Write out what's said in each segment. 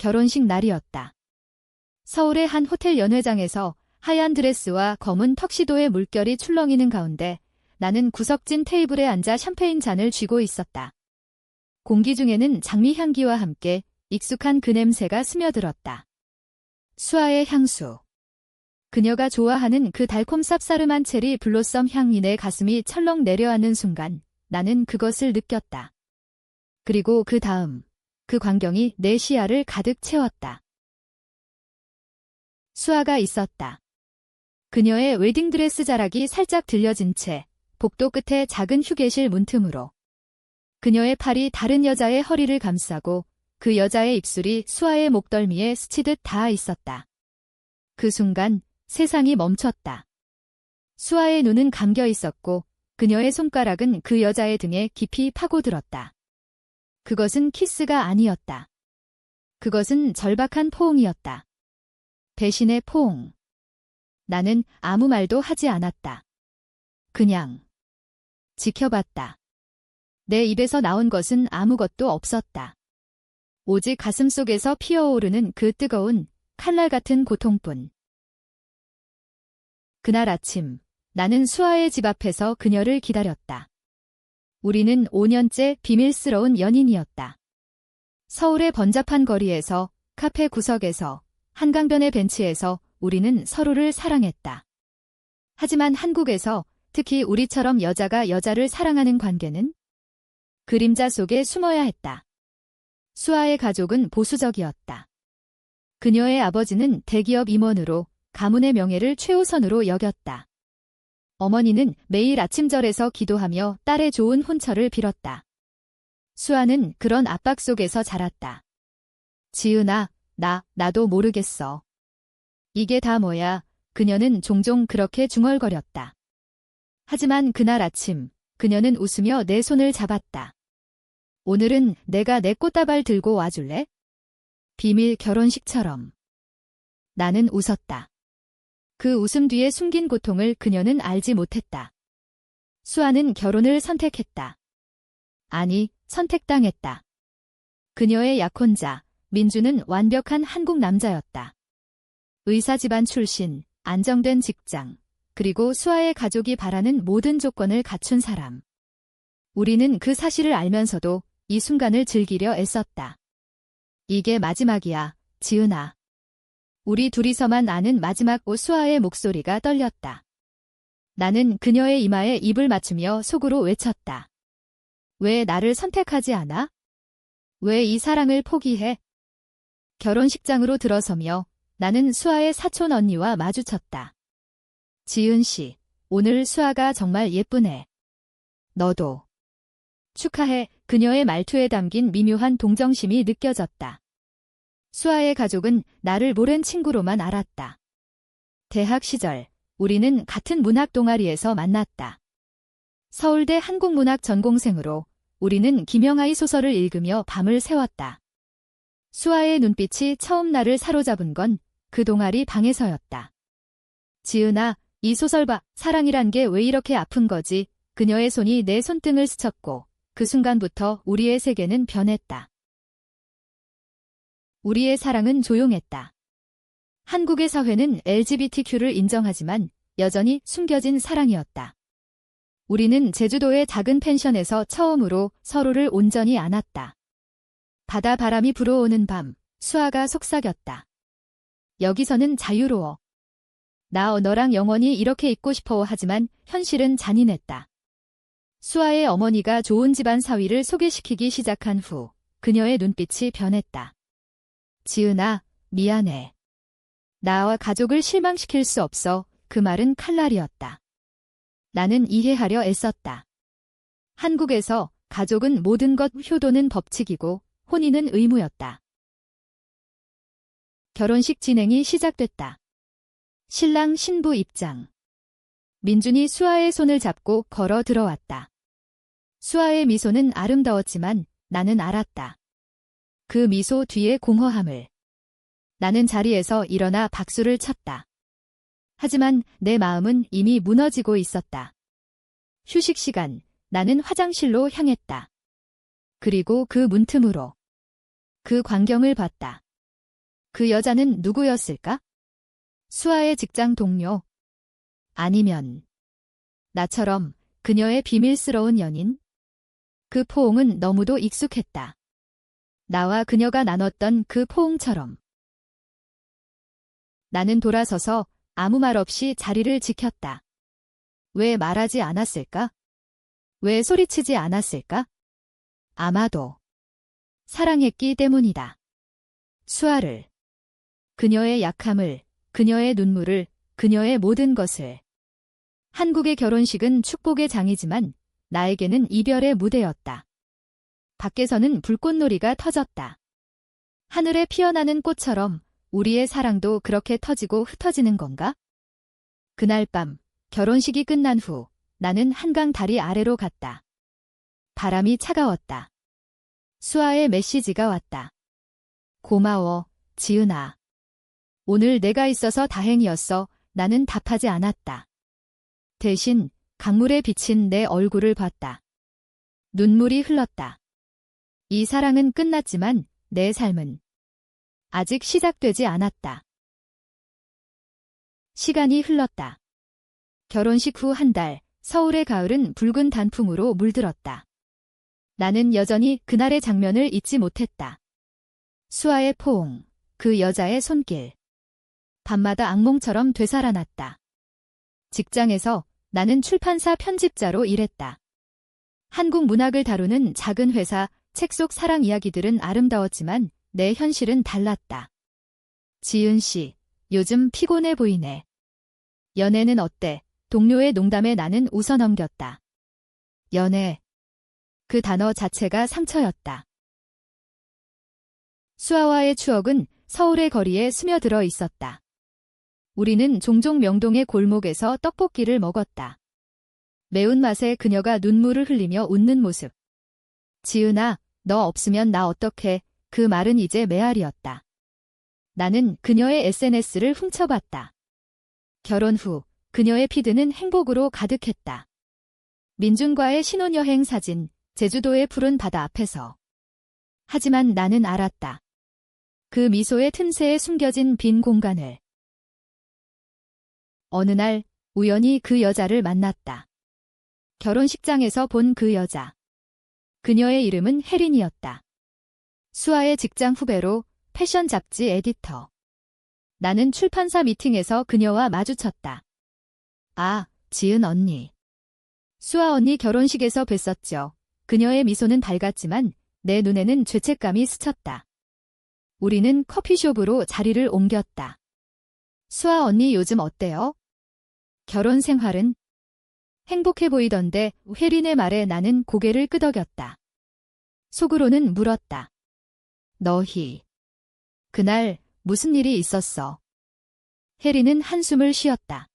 결혼식 날이었다. 서울의 한 호텔 연회장에서 하얀 드레스와 검은 턱시도의 물결이 출렁이는 가운데 나는 구석진 테이블에 앉아 샴페인 잔을 쥐고 있었다. 공기 중에는 장미 향기와 함께 익숙한 그 냄새가 스며들었다. 수아의 향수. 그녀가 좋아하는 그 달콤 쌉싸름한 체리 블로썸 향이 내 가슴이 철렁 내려앉는 순간 나는 그것을 느꼈다. 그리고 그 다음 그 광경이 내 시야를 가득 채웠다. 수아가 있었다. 그녀의 웨딩드레스 자락이 살짝 들려진 채 복도 끝에 작은 휴게실 문틈으로 그녀의 팔이 다른 여자의 허리를 감싸고 그 여자의 입술이 수아의 목덜미에 스치듯 닿아 있었다. 그 순간 세상이 멈췄다. 수아의 눈은 감겨 있었고 그녀의 손가락은 그 여자의 등에 깊이 파고들었다. 그것은 키스가 아니었다. 그것은 절박한 포옹이었다. 배신의 포옹. 나는 아무 말도 하지 않았다. 그냥 지켜봤다. 내 입에서 나온 것은 아무것도 없었다. 오직 가슴 속에서 피어오르는 그 뜨거운 칼날 같은 고통뿐. 그날 아침, 나는 수아의 집 앞에서 그녀를 기다렸다. 우리는 5년째 비밀스러운 연인이었다. 서울의 번잡한 거리에서, 카페 구석에서, 한강변의 벤치에서 우리는 서로를 사랑했다. 하지만 한국에서 특히 우리처럼 여자가 여자를 사랑하는 관계는 그림자 속에 숨어야 했다. 수아의 가족은 보수적이었다. 그녀의 아버지는 대기업 임원으로 가문의 명예를 최우선으로 여겼다. 어머니는 매일 아침절에서 기도하며 딸의 좋은 혼처를 빌었다. 수아는 그런 압박 속에서 자랐다. 지은아, 나, 나도 모르겠어. 이게 다 뭐야, 그녀는 종종 그렇게 중얼거렸다. 하지만 그날 아침, 그녀는 웃으며 내 손을 잡았다. 오늘은 내가 내 꽃다발 들고 와줄래? 비밀 결혼식처럼. 나는 웃었다. 그 웃음 뒤에 숨긴 고통을 그녀는 알지 못했다. 수아는 결혼을 선택했다. 아니, 선택당했다. 그녀의 약혼자, 민주는 완벽한 한국 남자였다. 의사 집안 출신, 안정된 직장, 그리고 수아의 가족이 바라는 모든 조건을 갖춘 사람. 우리는 그 사실을 알면서도 이 순간을 즐기려 애썼다. 이게 마지막이야, 지은아. 우리 둘이서만 아는 마지막 오수아의 목소리가 떨렸다. 나는 그녀의 이마에 입을 맞추며 속으로 외쳤다. 왜 나를 선택하지 않아? 왜 이 사랑을 포기해? 결혼식장으로 들어서며 나는 수아의 사촌 언니와 마주쳤다. 지은 씨, 오늘 수아가 정말 예쁘네. 너도. 축하해. 그녀의 말투에 담긴 미묘한 동정심이 느껴졌다. 수아의 가족은 나를 모른 친구로만 알았다. 대학 시절, 우리는 같은 문학 동아리에서 만났다. 서울대 한국문학 전공생으로 우리는 김영하의 소설을 읽으며 밤을 새웠다. 수아의 눈빛이 처음 나를 사로잡은 건 그 동아리 방에서였다. 지은아, 이 소설 봐, 사랑이란 게 왜 이렇게 아픈 거지? 그녀의 손이 내 손등을 스쳤고 그 순간부터 우리의 세계는 변했다. 우리의 사랑은 조용했다. 한국의 사회는 LGBTQ를 인정하지만 여전히 숨겨진 사랑이었다. 우리는 제주도의 작은 펜션에서 처음으로 서로를 온전히 안았다. 바다 바람이 불어오는 밤, 수아가 속삭였다. 여기서는 자유로워. 나 너랑 영원히 이렇게 있고 싶어 하지만 현실은 잔인했다. 수아의 어머니가 좋은 집안 사위를 소개시키기 시작한 후 그녀의 눈빛이 변했다. 지은아, 미안해. 나와 가족을 실망시킬 수 없어 그 말은 칼날이었다. 나는 이해하려 애썼다. 한국에서 가족은 모든 것 효도는 법칙이고 혼인은 의무였다. 결혼식 진행이 시작됐다. 신랑 신부 입장. 민준이 수아의 손을 잡고 걸어 들어왔다. 수아의 미소는 아름다웠지만 나는 알았다. 그 미소 뒤의 공허함을. 나는 자리에서 일어나 박수를 쳤다. 하지만 내 마음은 이미 무너지고 있었다. 휴식 시간, 나는 화장실로 향했다. 그리고 그 문틈으로 그 광경을 봤다. 그 여자는 누구였을까? 수아의 직장 동료. 아니면 나처럼 그녀의 비밀스러운 연인? 그 포옹은 너무도 익숙했다. 나와 그녀가 나눴던 그 포옹처럼. 나는 돌아서서 아무 말 없이 자리를 지켰다. 왜 말하지 않았을까? 왜 소리치지 않았을까? 아마도 사랑했기 때문이다. 수아를, 그녀의 약함을, 그녀의 눈물을, 그녀의 모든 것을. 한국의 결혼식은 축복의 장이지만 나에게는 이별의 무대였다. 밖에서는 불꽃놀이가 터졌다. 하늘에 피어나는 꽃처럼 우리의 사랑도 그렇게 터지고 흩어지는 건가? 그날 밤 결혼식이 끝난 후 나는 한강 다리 아래로 갔다. 바람이 차가웠다. 수아의 메시지가 왔다. 고마워, 지은아. 오늘 내가 있어서 다행이었어. 나는 답하지 않았다. 대신 강물에 비친 내 얼굴을 봤다. 눈물이 흘렀다. 이 사랑은 끝났지만 내 삶은 아직 시작되지 않았다. 시간이 흘렀다. 결혼식 후 한 달, 서울의 가을은 붉은 단풍으로 물들었다. 나는 여전히 그날의 장면을 잊지 못했다. 수아의 포옹, 그 여자의 손길. 밤마다 악몽처럼 되살아났다. 직장에서 나는 출판사 편집자로 일했다. 한국 문학을 다루는 작은 회사, 책 속 사랑 이야기들은 아름다웠지만 내 현실은 달랐다. 지은 씨, 요즘 피곤해 보이네. 연애는 어때? 동료의 농담에 나는 웃어 넘겼다. 연애. 그 단어 자체가 상처였다. 수아와의 추억은 서울의 거리에 스며들어 있었다. 우리는 종종 명동의 골목에서 떡볶이를 먹었다. 매운맛에 그녀가 눈물을 흘리며 웃는 모습. 지은아, 너 없으면 나 어떡해. 그 말은 이제 메아리였다. 나는 그녀의 SNS를 훔쳐봤다. 결혼 후 그녀의 피드는 행복으로 가득했다. 민준과의 신혼여행 사진, 제주도의 푸른 바다 앞에서. 하지만 나는 알았다. 그 미소의 틈새에 숨겨진 빈 공간을. 어느 날 우연히 그 여자를 만났다. 결혼식장에서 본 그 여자. 그녀의 이름은 혜린이었다. 수아의 직장 후배로 패션 잡지 에디터. 나는 출판사 미팅에서 그녀와 마주쳤다. 아, 지은 언니. 수아 언니 결혼식에서 뵀었죠. 그녀의 미소는 밝았지만 내 눈에는 죄책감이 스쳤다. 우리는 커피숍으로 자리를 옮겼다. 수아 언니 요즘 어때요? 결혼 생활은? 행복해 보이던데 혜린의 말에 나는 고개를 끄덕였다. 속으로는 물었다. 너희. 그날 무슨 일이 있었어? 혜리는 한숨을 쉬었다.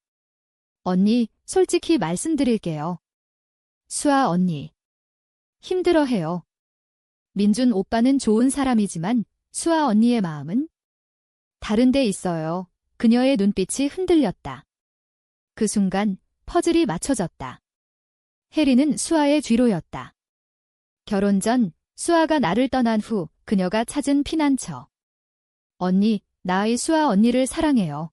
언니, 솔직히 말씀드릴게요. 수아 언니. 힘들어해요. 민준 오빠는 좋은 사람이지만 수아 언니의 마음은 다른 데 있어요. 그녀의 눈빛이 흔들렸다. 그 순간 퍼즐이 맞춰졌다. 혜리는 수아의 뒤로였다. 결혼 전 수아가 나를 떠난 후 그녀가 찾은 피난처. 언니, 나의 수아 언니를 사랑해요.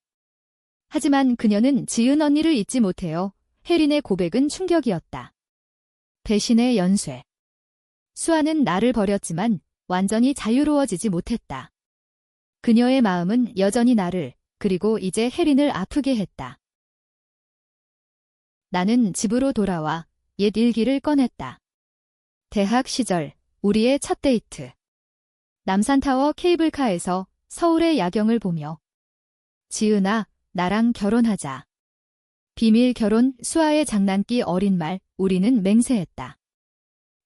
하지만 그녀는 지은 언니를 잊지 못해요. 혜린의 고백은 충격이었다. 배신의 연쇄. 수아는 나를 버렸지만 완전히 자유로워지지 못했다. 그녀의 마음은 여전히 나를, 그리고 이제 혜린을 아프게 했다. 나는 집으로 돌아와 옛 일기를 꺼냈다. 대학 시절, 우리의 첫 데이트. 남산타워 케이블카에서 서울의 야경을 보며 지은아, 나랑 결혼하자. 비밀 결혼 수아의 장난기 어린 말 우리는 맹세했다.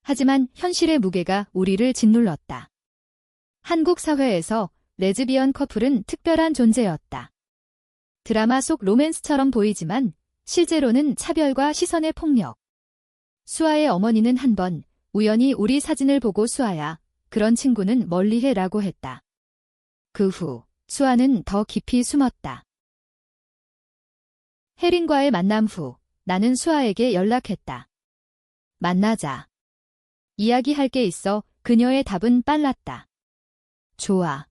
하지만 현실의 무게가 우리를 짓눌렀다. 한국 사회에서 레즈비언 커플은 특별한 존재였다. 드라마 속 로맨스처럼 보이지만 실제로는 차별과 시선의 폭력. 수아의 어머니는 한 번 우연히 우리 사진을 보고 수아야, 그런 친구는 멀리해 라고 했다. 그 후, 수아는 더 깊이 숨었다. 혜린과의 만남 후, 나는 수아에게 연락했다. 만나자. 이야기할 게 있어 그녀의 답은 빨랐다. 좋아.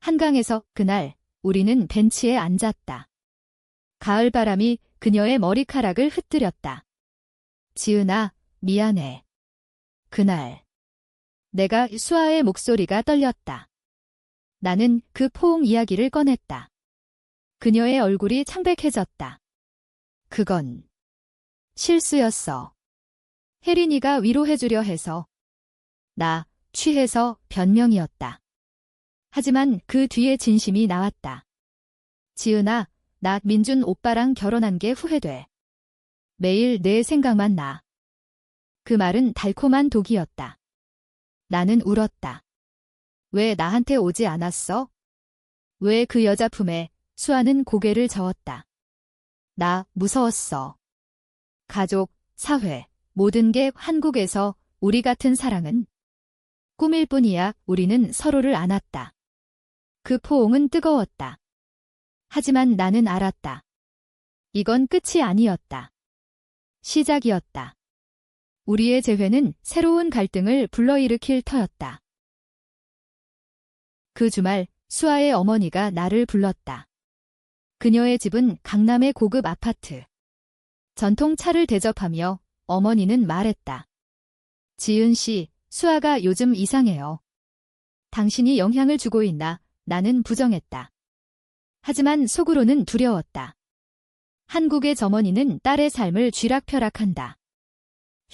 한강에서 그날 우리는 벤치에 앉았다. 가을 바람이 그녀의 머리카락을 흩뜨렸다. 지은아, 미안해. 그날 내가 수아의 목소리가 떨렸다. 나는 그 포옹 이야기를 꺼냈다. 그녀의 얼굴이 창백해졌다. 그건 실수였어. 혜린이가 위로해주려 해서 나 취해서 변명이었다. 하지만 그 뒤에 진심이 나왔다. 지은아, 나 민준 오빠랑 결혼한 게 후회돼. 매일 내 생각만 나. 그 말은 달콤한 독이었다. 나는 울었다. 왜 나한테 오지 않았어? 왜 그 여자 품에 수아는 고개를 저었다. 나 무서웠어. 가족, 사회, 모든 게 한국에서 우리 같은 사랑은 꿈일 뿐이야 우리는 서로를 안았다. 그 포옹은 뜨거웠다. 하지만 나는 알았다. 이건 끝이 아니었다. 시작이었다. 우리의 재회는 새로운 갈등을 불러일으킬 터였다. 그 주말 수아의 어머니가 나를 불렀다. 그녀의 집은 강남의 고급 아파트. 전통차를 대접하며 어머니는 말했다. 지은 씨, 수아가 요즘 이상해요. 당신이 영향을 주고 있나 나는 부정했다. 하지만 속으로는 두려웠다. 한국의 점원이는 딸의 삶을 쥐락펴락한다.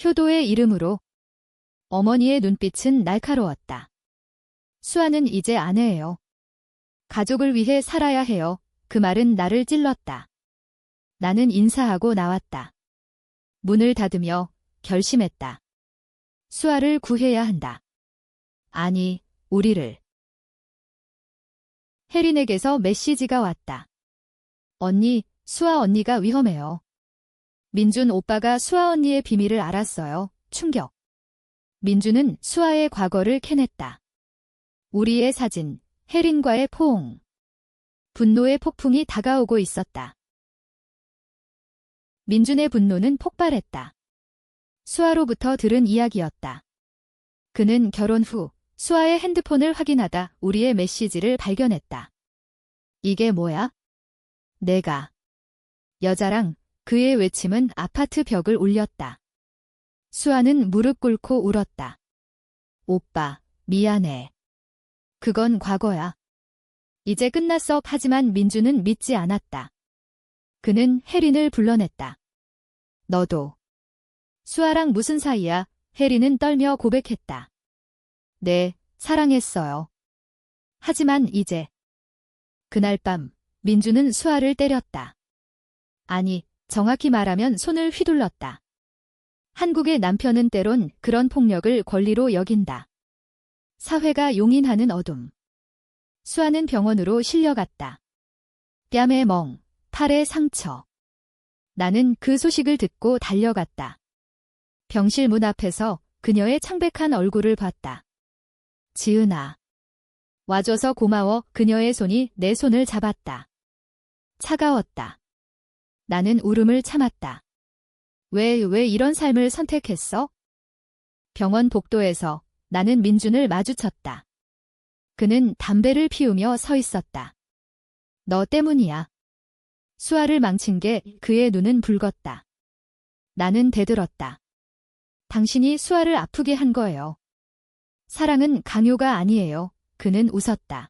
효도의 이름으로 어머니의 눈빛은 날카로웠다. 수아는 이제 아내예요. 가족을 위해 살아야 해요. 그 말은 나를 찔렀다. 나는 인사하고 나왔다. 문을 닫으며 결심했다. 수아를 구해야 한다. 아니, 우리를. 혜린에게서 메시지가 왔다. 언니, 수아 언니가 위험해요. 민준 오빠가 수아 언니의 비밀을 알았어요. 충격. 민준은 수아의 과거를 캐냈다. 우리의 사진, 혜린과의 포옹. 분노의 폭풍이 다가오고 있었다. 민준의 분노는 폭발했다. 수아로부터 들은 이야기였다. 그는 결혼 후 수아의 핸드폰을 확인하다 우리의 메시지를 발견했다. 이게 뭐야? 내가. 여자랑 그의 외침은 아파트 벽을 울렸다. 수아는 무릎 꿇고 울었다. 오빠, 미안해. 그건 과거야. 이제 끝났어. 하지만 민주는 믿지 않았다. 그는 혜린을 불러냈다. 너도. 수아랑 무슨 사이야? 혜린은 떨며 고백했다. 네, 사랑했어요. 하지만 이제. 그날 밤, 민주는 수아를 때렸다. 아니, 정확히 말하면 손을 휘둘렀다. 한국의 남편은 때론 그런 폭력을 권리로 여긴다. 사회가 용인하는 어둠. 수아는 병원으로 실려갔다. 뺨에 멍, 팔에 상처. 나는 그 소식을 듣고 달려갔다. 병실 문 앞에서 그녀의 창백한 얼굴을 봤다. 지은아. 와줘서 고마워 그녀의 손이 내 손을 잡았다. 차가웠다. 나는 울음을 참았다. 왜, 왜 이런 삶을 선택했어? 병원 복도에서 나는 민준을 마주쳤다. 그는 담배를 피우며 서 있었다. 너 때문이야. 수아를 망친 게 그의 눈은 붉었다. 나는 대들었다. 당신이 수아를 아프게 한 거예요. 사랑은 강요가 아니에요. 그는 웃었다.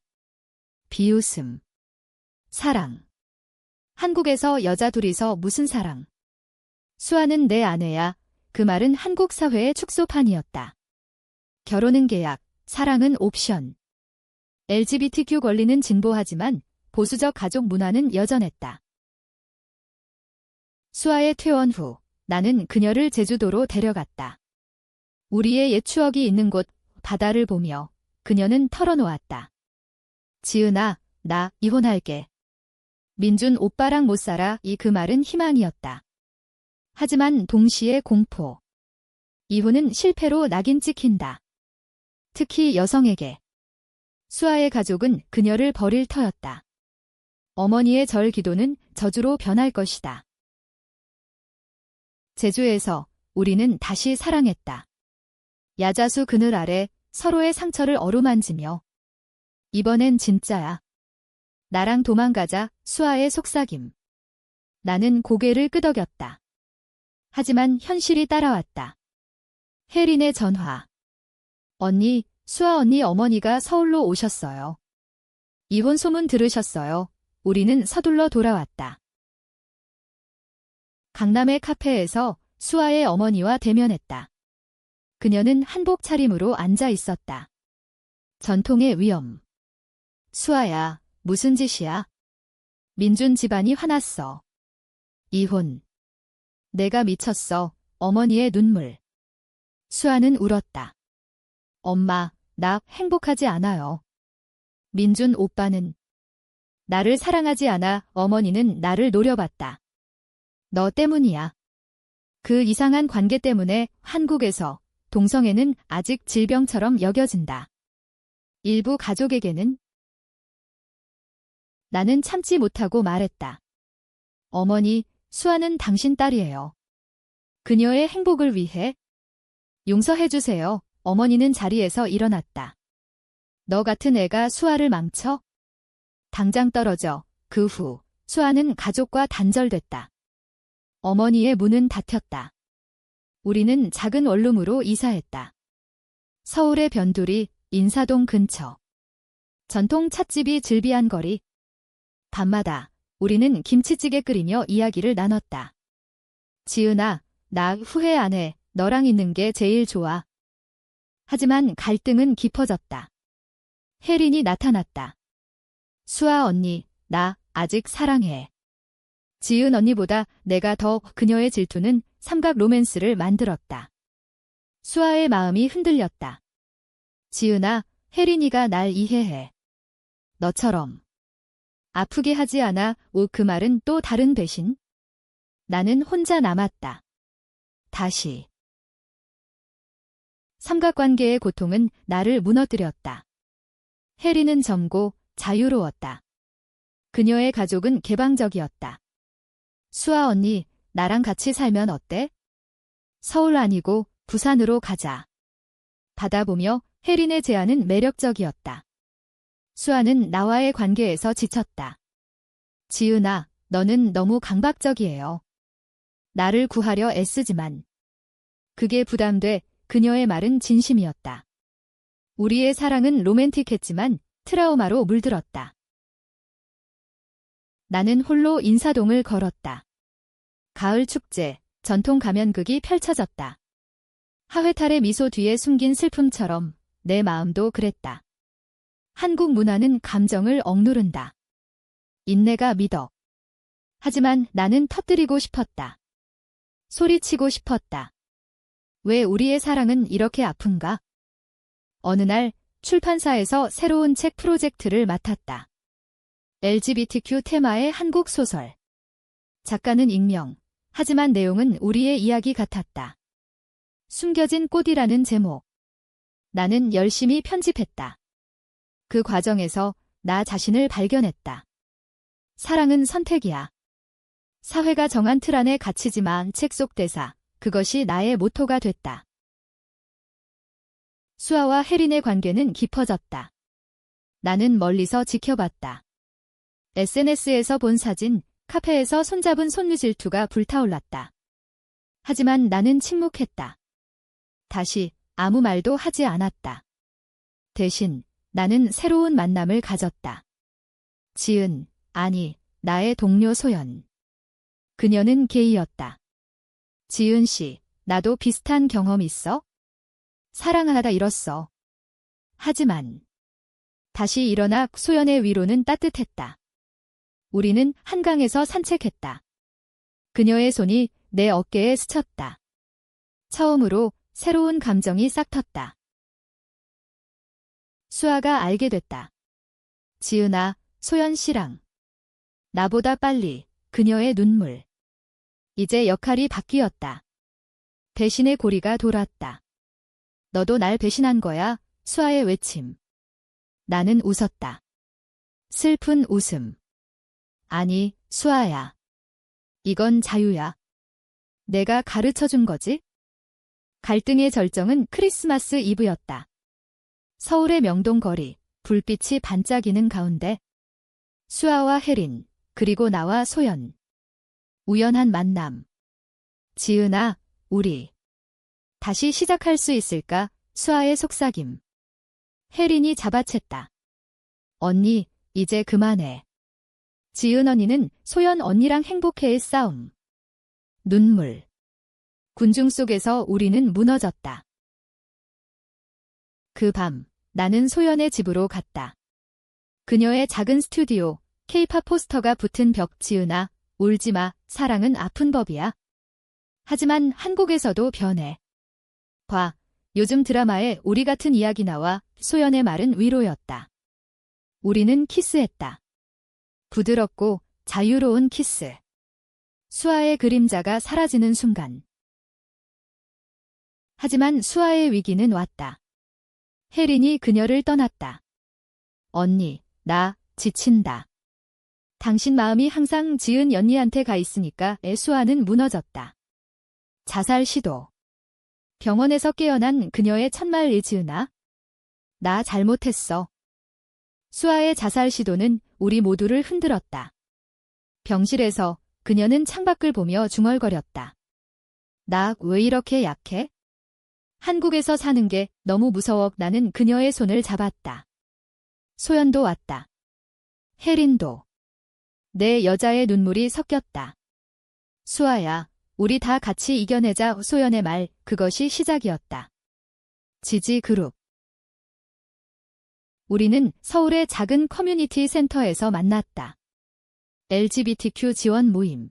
비웃음. 사랑. 한국에서 여자 둘이서 무슨 사랑. 수아는 내 아내야. 그 말은 한국 사회의 축소판이었다. 결혼은 계약, 사랑은 옵션. LGBTQ 권리는 진보하지만 보수적 가족 문화는 여전했다. 수아의 퇴원 후 나는 그녀를 제주도로 데려갔다. 우리의 옛 추억이 있는 곳 바다를 보며 그녀는 털어놓았다. 지은아, 나 이혼할게. 민준 오빠랑 못 살아 이 그 말은 희망이었다. 하지만 동시에 공포. 이혼은 실패로 낙인 찍힌다. 특히 여성에게. 수아의 가족은 그녀를 버릴 터였다. 어머니의 절 기도는 저주로 변할 것이다. 제주에서 우리는 다시 사랑했다. 야자수 그늘 아래 서로의 상처를 어루만지며 이번엔 진짜야. 나랑 도망가자, 수아의 속삭임. 나는 고개를 끄덕였다. 하지만 현실이 따라왔다. 혜린의 전화. 언니, 수아 언니 어머니가 서울로 오셨어요. 이혼 소문 들으셨어요. 우리는 서둘러 돌아왔다. 강남의 카페에서 수아의 어머니와 대면했다. 그녀는 한복 차림으로 앉아 있었다. 전통의 위험. 수아야, 무슨 짓이야? 민준 집안이 화났어. 이혼. 내가 미쳤어. 어머니의 눈물. 수아는 울었다. 엄마, 나 행복하지 않아요. 민준 오빠는 나를 사랑하지 않아 어머니는 나를 노려봤다. 너 때문이야. 그 이상한 관계 때문에 한국에서 동성애는 아직 질병처럼 여겨진다. 일부 가족에게는 나는 참지 못하고 말했다. 어머니, 수아는 당신 딸이에요. 그녀의 행복을 위해 용서해주세요. 어머니는 자리에서 일어났다. 너 같은 애가 수아를 망쳐? 당장 떨어져. 그 후, 수아는 가족과 단절됐다. 어머니의 문은 닫혔다. 우리는 작은 원룸으로 이사했다. 서울의 변두리, 인사동 근처. 전통 찻집이 즐비한 거리. 밤마다 우리는 김치찌개 끓이며 이야기를 나눴다. 지은아, 나 후회 안 해. 너랑 있는 게 제일 좋아. 하지만 갈등은 깊어졌다. 혜린이 나타났다. 수아 언니, 나 아직 사랑해. 지은 언니보다 내가 더 그녀의 질투는 삼각 로맨스를 만들었다. 수아의 마음이 흔들렸다. 지은아, 혜린이가 날 이해해. 너처럼. 아프게 하지 않아, 오 그 말은 또 다른 배신? 나는 혼자 남았다. 다시. 삼각관계의 고통은 나를 무너뜨렸다. 혜리는 젊고 자유로웠다. 그녀의 가족은 개방적이었다. 수아 언니, 나랑 같이 살면 어때? 서울 아니고 부산으로 가자. 받아보며 혜린의 제안은 매력적이었다. 수아는 나와의 관계에서 지쳤다. 지은아, 너는 너무 강박적이에요. 나를 구하려 애쓰지만. 그게 부담돼 그녀의 말은 진심이었다. 우리의 사랑은 로맨틱했지만 트라우마로 물들었다. 나는 홀로 인사동을 걸었다. 가을 축제, 전통 가면극이 펼쳐졌다. 하회탈의 미소 뒤에 숨긴 슬픔처럼 내 마음도 그랬다. 한국 문화는 감정을 억누른다. 인내가 믿어. 하지만 나는 터뜨리고 싶었다. 소리치고 싶었다. 왜 우리의 사랑은 이렇게 아픈가? 어느 날 출판사에서 새로운 책 프로젝트를 맡았다. LGBTQ 테마의 한국 소설. 작가는 익명, 하지만 내용은 우리의 이야기 같았다. 숨겨진 꽃이라는 제목. 나는 열심히 편집했다. 그 과정에서 나 자신을 발견했다. 사랑은 선택이야. 사회가 정한 틀 안에 갇히지만 책 속 대사, 그것이 나의 모토가 됐다. 수아와 혜린의 관계는 깊어졌다. 나는 멀리서 지켜봤다. SNS에서 본 사진, 카페에서 손잡은 손류 질투가 불타올랐다. 하지만 나는 침묵했다. 다시 아무 말도 하지 않았다. 대신 나는 새로운 만남을 가졌다. 지은, 아니, 나의 동료 소연. 그녀는 게이였다. 지은 씨, 나도 비슷한 경험 있어? 사랑하다 잃었어. 하지만 다시 일어나 소연의 위로는 따뜻했다. 우리는 한강에서 산책했다. 그녀의 손이 내 어깨에 스쳤다. 처음으로 새로운 감정이 싹 텄다. 수아가 알게 됐다. 지은아, 소연 씨랑. 나보다 빨리 그녀의 눈물. 이제 역할이 바뀌었다. 배신의 고리가 돌았다. 너도 날 배신한 거야, 수아의 외침. 나는 웃었다. 슬픈 웃음. 아니, 수아야. 이건 자유야. 내가 가르쳐 준 거지? 갈등의 절정은 크리스마스 이브였다. 서울의 명동 거리, 불빛이 반짝이는 가운데 수아와 혜린, 그리고 나와 소연. 우연한 만남. 지은아, 우리. 다시 시작할 수 있을까? 수아의 속삭임. 혜린이 잡아챘다. 언니, 이제 그만해. 지은 언니는 소연 언니랑 행복해의 싸움. 눈물. 군중 속에서 우리는 무너졌다. 그 밤, 나는 소연의 집으로 갔다. 그녀의 작은 스튜디오, 케이팝 포스터가 붙은 벽 지으나, 울지마, 사랑은 아픈 법이야. 하지만 한국에서도 변해. 봐, 요즘 드라마에 우리 같은 이야기 나와 소연의 말은 위로였다. 우리는 키스했다. 부드럽고 자유로운 키스. 수아의 그림자가 사라지는 순간. 하지만 수아의 위기는 왔다. 혜린이 그녀를 떠났다. 언니, 나 지친다. 당신 마음이 항상 지은 연니한테 가 있으니까 애수아는 무너졌다. 자살 시도. 병원에서 깨어난 그녀의 첫말 이지은아. 나 잘못했어. 수아의 자살 시도는 우리 모두를 흔들었다. 병실에서 그녀는 창밖을 보며 중얼거렸다. 나 왜 이렇게 약해? 한국에서 사는 게 너무 무서워 나는 그녀의 손을 잡았다. 소연도 왔다. 혜린도. 내 여자의 눈물이 섞였다. 수아야, 우리 다 같이 이겨내자 소연의 말, 그것이 시작이었다. 지지 그룹. 우리는 서울의 작은 커뮤니티 센터에서 만났다. LGBTQ 지원 모임.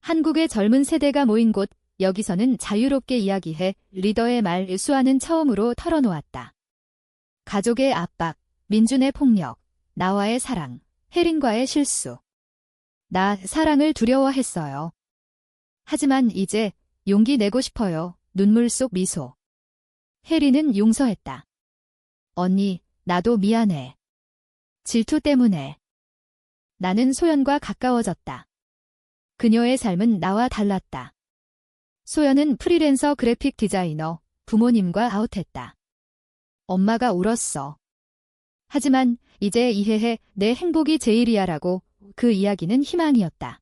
한국의 젊은 세대가 모인 곳, 여기서는 자유롭게 이야기해 리더의 말 수아는 처음으로 털어놓았다. 가족의 압박, 민준의 폭력, 나와의 사랑, 혜린과의 실수. 나 사랑을 두려워했어요. 하지만 이제 용기 내고 싶어요. 눈물 속 미소. 혜린은 용서했다. 언니, 나도 미안해. 질투 때문에. 나는 소연과 가까워졌다. 그녀의 삶은 나와 달랐다. 소연은 프리랜서 그래픽 디자이너, 부모님과 아웃했다. 엄마가 울었어. 하지만 이제 이해해 내 행복이 제일이야라고 그 이야기는 희망이었다.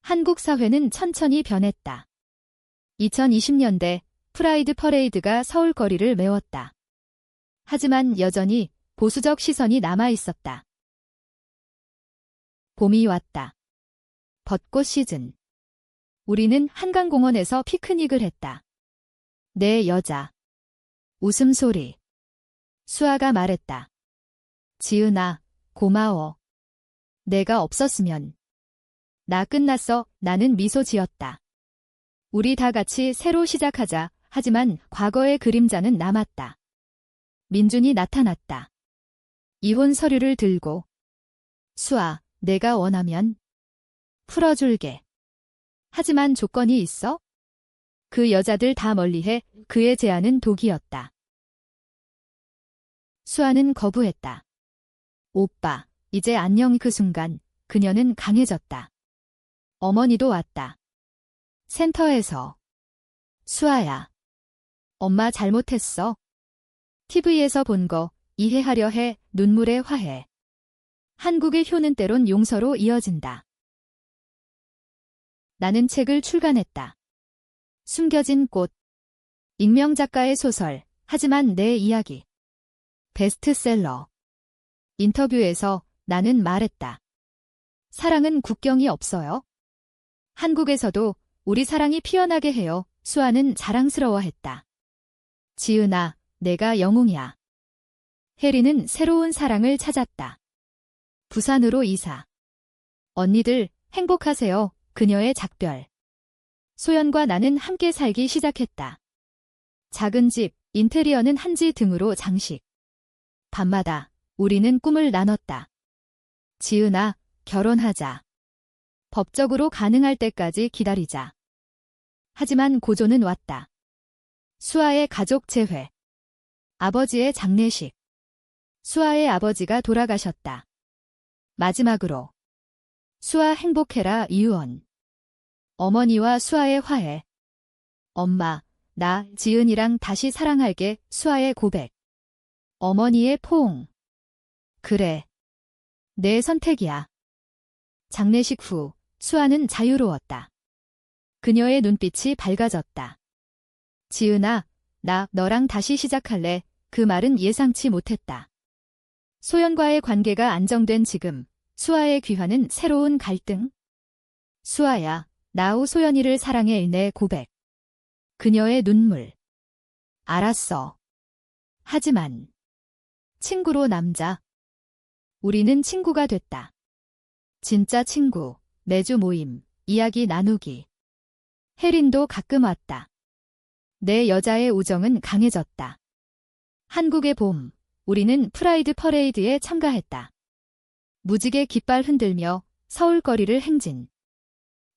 한국 사회는 천천히 변했다. 2020년대 프라이드 퍼레이드가 서울 거리를 메웠다. 하지만 여전히 보수적 시선이 남아 있었다. 봄이 왔다. 벚꽃 시즌. 우리는 한강공원에서 피크닉을 했다. 내 여자. 웃음소리. 수아가 말했다. 지은아, 고마워. 내가 없었으면. 나 끝났어. 나는 미소 지었다. 우리 다 같이 새로 시작하자. 하지만 과거의 그림자는 남았다. 민준이 나타났다. 이혼 서류를 들고. 수아, 내가 원하면 풀어줄게. 하지만 조건이 있어? 그 여자들 다 멀리해 그의 제안은 독이었다. 수아는 거부했다. 오빠, 이제 안녕 그 순간 그녀는 강해졌다. 어머니도 왔다. 센터에서. 수아야. 엄마 잘못했어. TV에서 본 거 이해하려 해 눈물의 화해. 한국의 효는 때론 용서로 이어진다. 나는 책을 출간했다. 숨겨진 꽃. 익명 작가의 소설, 하지만 내 이야기. 베스트셀러. 인터뷰에서 나는 말했다. 사랑은 국경이 없어요. 한국에서도 우리 사랑이 피어나게 해요. 수아는 자랑스러워했다. 지은아, 내가 영웅이야. 혜리는 새로운 사랑을 찾았다. 부산으로 이사. 언니들 행복하세요. 그녀의 작별. 소연과 나는 함께 살기 시작했다. 작은 집, 인테리어는 한지 등으로 장식. 밤마다 우리는 꿈을 나눴다. 지은아, 결혼하자. 법적으로 가능할 때까지 기다리자. 하지만 고조는 왔다. 수아의 가족 재회. 아버지의 장례식. 수아의 아버지가 돌아가셨다. 마지막으로. 수아 행복해라 이유원. 어머니와 수아의 화해. 엄마, 나 지은이랑 다시 사랑할게 수아의 고백. 어머니의 포옹. 그래. 내 선택이야. 장례식 후 수아는 자유로웠다. 그녀의 눈빛이 밝아졌다. 지은아, 나 너랑 다시 시작할래. 그 말은 예상치 못했다. 소연과의 관계가 안정된 지금 수아의 귀환은 새로운 갈등? 수아야, 나우 소연이를 사랑해 일내 고백. 그녀의 눈물. 알았어. 하지만 친구로 남자. 우리는 친구가 됐다. 진짜 친구, 매주 모임, 이야기 나누기. 혜린도 가끔 왔다. 내 여자의 우정은 강해졌다. 한국의 봄, 우리는 프라이드 퍼레이드에 참가했다. 무지개 깃발 흔들며 서울거리를 행진.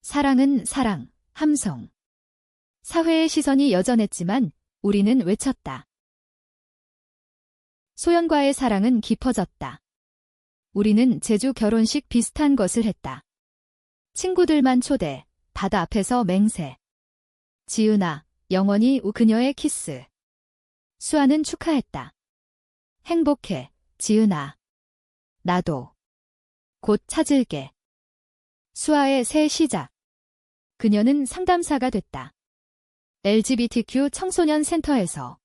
사랑은 사랑, 함성. 사회의 시선이 여전했지만 우리는 외쳤다. 소연과의 사랑은 깊어졌다. 우리는 제주 결혼식 비슷한 것을 했다. 친구들만 초대, 바다 앞에서 맹세. 지은아, 영원히 우 그녀의 키스. 수아는 축하했다. 행복해, 지은아. 나도. 곧 찾을게. 수아의 새 시작. 그녀는 상담사가 됐다. LGBTQ 청소년 센터에서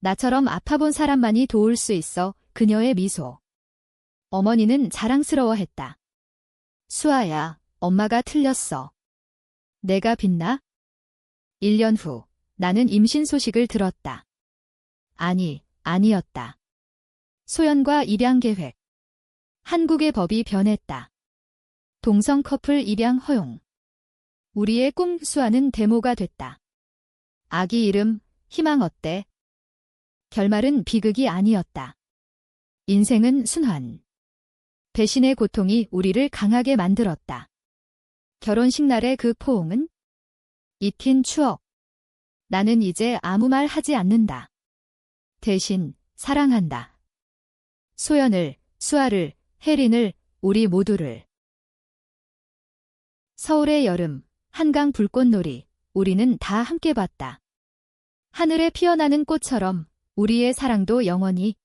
나처럼 아파본 사람만이 도울 수 있어 그녀의 미소. 어머니는 자랑스러워했다. 수아야, 엄마가 틀렸어. 내가 빛나? 1년 후, 나는 임신 소식을 들었다. 아니, 아니었다. 소연과 입양 계획. 한국의 법이 변했다. 동성 커플 입양 허용. 우리의 꿈 수아는 데모가 됐다. 아기 이름, 희망 어때? 결말은 비극이 아니었다. 인생은 순환. 배신의 고통이 우리를 강하게 만들었다. 결혼식 날의 그 포옹은? 잊힌 추억. 나는 이제 아무 말 하지 않는다. 대신 사랑한다. 소연을, 수아를, 혜린을, 우리 모두를. 서울의 여름, 한강 불꽃놀이, 우리는 다 함께 봤다. 하늘에 피어나는 꽃처럼 우리의 사랑도 영원히 끝.